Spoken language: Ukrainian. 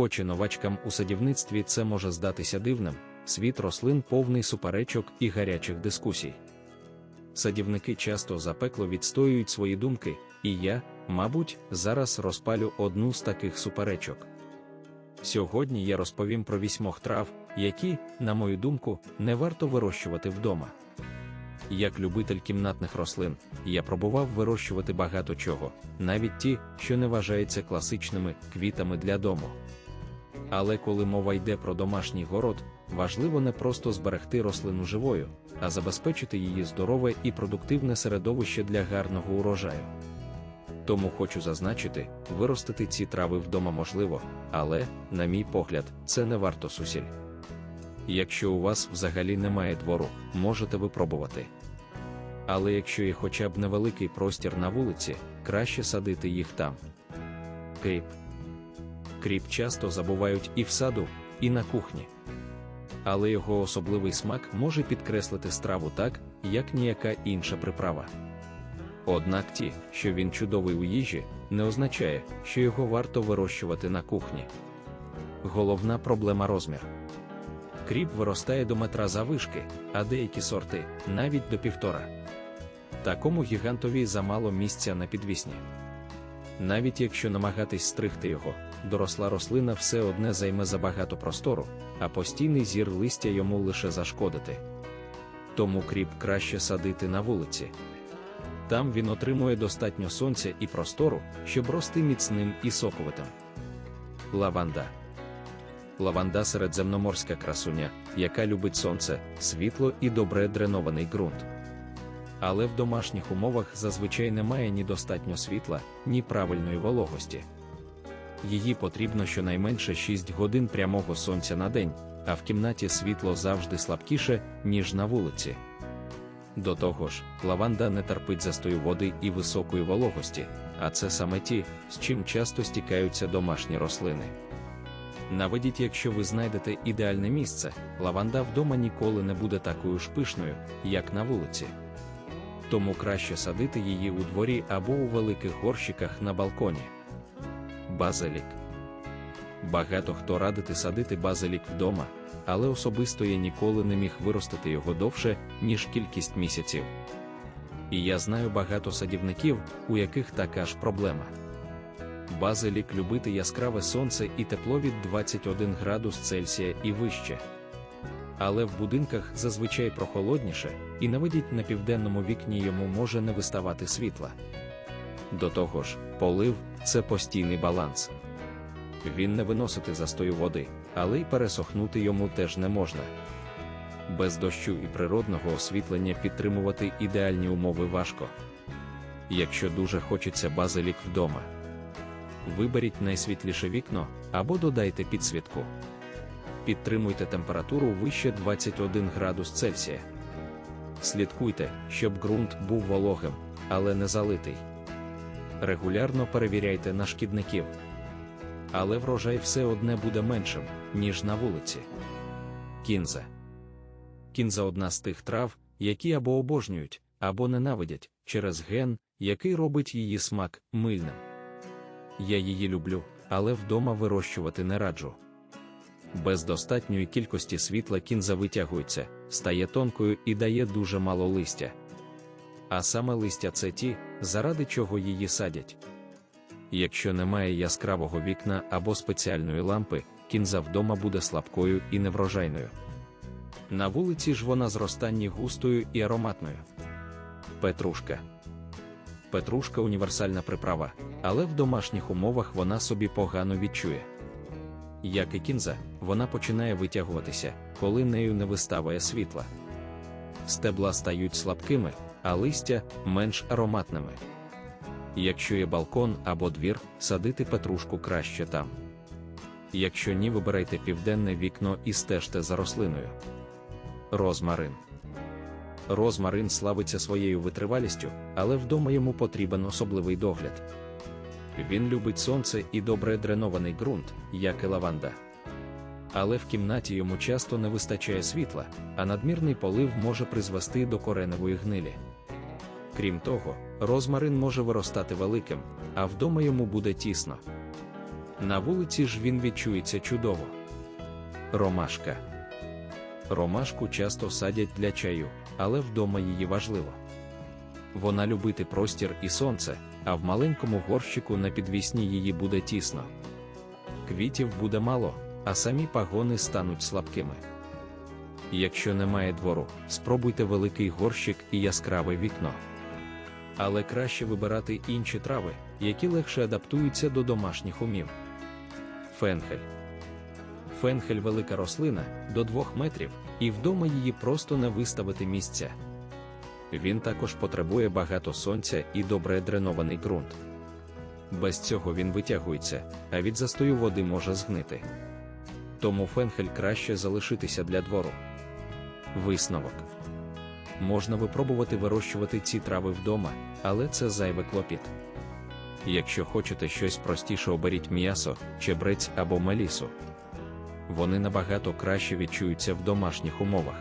Хоч і новачкам у садівництві це може здатися дивним, світ рослин повний суперечок і гарячих дискусій. Садівники часто запекло відстоюють свої думки, і я, мабуть, зараз розпалю одну з таких суперечок. Сьогодні я розповім про вісьмох трав, які, на мою думку, не варто вирощувати вдома. Як любитель кімнатних рослин, я пробував вирощувати багато чого, навіть ті, що не вважаються класичними квітами для дому. Але коли мова йде про домашній город, важливо не просто зберегти рослину живою, а забезпечити її здорове і продуктивне середовище для гарного урожаю. Тому хочу зазначити, виростити ці трави вдома можливо, але, на мій погляд, це не варто сусіль. Якщо у вас взагалі немає двору, можете випробувати. Але якщо є хоча б невеликий простір на вулиці, краще садити їх там. Кріп. Кріп часто забувають і в саду, і на кухні. Але його особливий смак може підкреслити страву так, як ніяка інша приправа. Однак ті, що він чудовий у їжі, не означає, що його варто вирощувати на кухні. Головна проблема розмір. Кріп виростає до метра завишки, а деякі сорти навіть до півтора. Такому гігантові замало місця на підвісні. Навіть якщо намагатись стригти його, доросла рослина все одне займе забагато простору, а постійний зір листя йому лише зашкодити. Тому кріп краще садити на вулиці. Там він отримує достатньо сонця і простору, щоб рости міцним і соковитим. Лаванда. Лаванда середземноморська красуня, яка любить сонце, світло і добре дренований ґрунт. Але в домашніх умовах зазвичай немає ні достатньо світла, ні правильної вологості. Її потрібно щонайменше 6 годин прямого сонця на день, а в кімнаті світло завжди слабкіше, ніж на вулиці. До того ж, лаванда не терпить застою води і високої вологості, а це саме ті, з чим часто стікаються домашні рослини. Наведіть, якщо ви знайдете ідеальне місце, лаванда вдома ніколи не буде такою ж пишною, як на вулиці. Тому краще садити її у дворі або у великих горщиках на балконі. Базилік. Багато хто радити садити базилік вдома, але особисто я ніколи не міг виростити його довше, ніж кількість місяців. І я знаю багато садівників, у яких така ж проблема. Базилік любити яскраве сонце і тепло від 21 градус Цельсія і вище. Але в будинках зазвичай прохолодніше, і наведіть на південному вікні йому може не виставати світла. До того ж, полив це постійний баланс. Він не виносити застою води, але й пересохнути йому теж не можна. Без дощу і природного освітлення підтримувати ідеальні умови важко. Якщо дуже хочеться базилік вдома, виберіть найсвітліше вікно або додайте підсвітку. Підтримуйте температуру вище 21 градус Цельсія. Слідкуйте, щоб ґрунт був вологим, але не залитий. Регулярно перевіряйте на шкідників. Але врожай все одне буде меншим, ніж на вулиці. Кінза. Кінза одна з тих трав, які або обожнюють, або ненавидять через ген, який робить її смак мильним. Я її люблю, але вдома вирощувати не раджу. Без достатньої кількості світла кінза витягується, стає тонкою і дає дуже мало листя. А саме листя це ті, заради чого її садять. Якщо немає яскравого вікна або спеціальної лампи, кінза вдома буде слабкою і неврожайною. На вулиці ж вона зростанні густою і ароматною. Петрушка. Петрушка універсальна приправа, але в домашніх умовах вона собі погано відчує. Як і кінза, вона починає витягуватися, коли нею не виставає світла. Стебла стають слабкими, а листя менш ароматними. Якщо є балкон або двір, садити петрушку краще там. Якщо ні, вибирайте південне вікно і стежте за рослиною. Розмарин. Розмарин славиться своєю витривалістю, але вдома йому потрібен особливий догляд. Він любить сонце і добре дренований ґрунт, як і лаванда. Але в кімнаті йому часто не вистачає світла, а надмірний полив може призвести до кореневої гнилі. Крім того, розмарин може виростати великим, а вдома йому буде тісно. На вулиці ж він відчується чудово. Ромашка. Ромашку часто садять для чаю, але вдома її важливо. Вона любити простір і сонце, а в маленькому горщику на підвісні її буде тісно. Квітів буде мало, а самі пагони стануть слабкими. Якщо немає двору, спробуйте великий горщик і яскраве вікно. Але краще вибирати інші трави, які легше адаптуються до домашніх умів. Фенхель. Фенхель велика рослина до 2 метрів, і вдома її просто не виставити місця. Він також потребує багато сонця і добре дренований ґрунт. Без цього він витягується, а від застою води може згнити. Тому фенхель краще залишитися для двору. Висновок. Можна випробувати вирощувати ці трави вдома, але це зайве клопіт. Якщо хочете щось простіше, оберіть м'ясо, чебрець або мелісу. Вони набагато краще відчуються в домашніх умовах.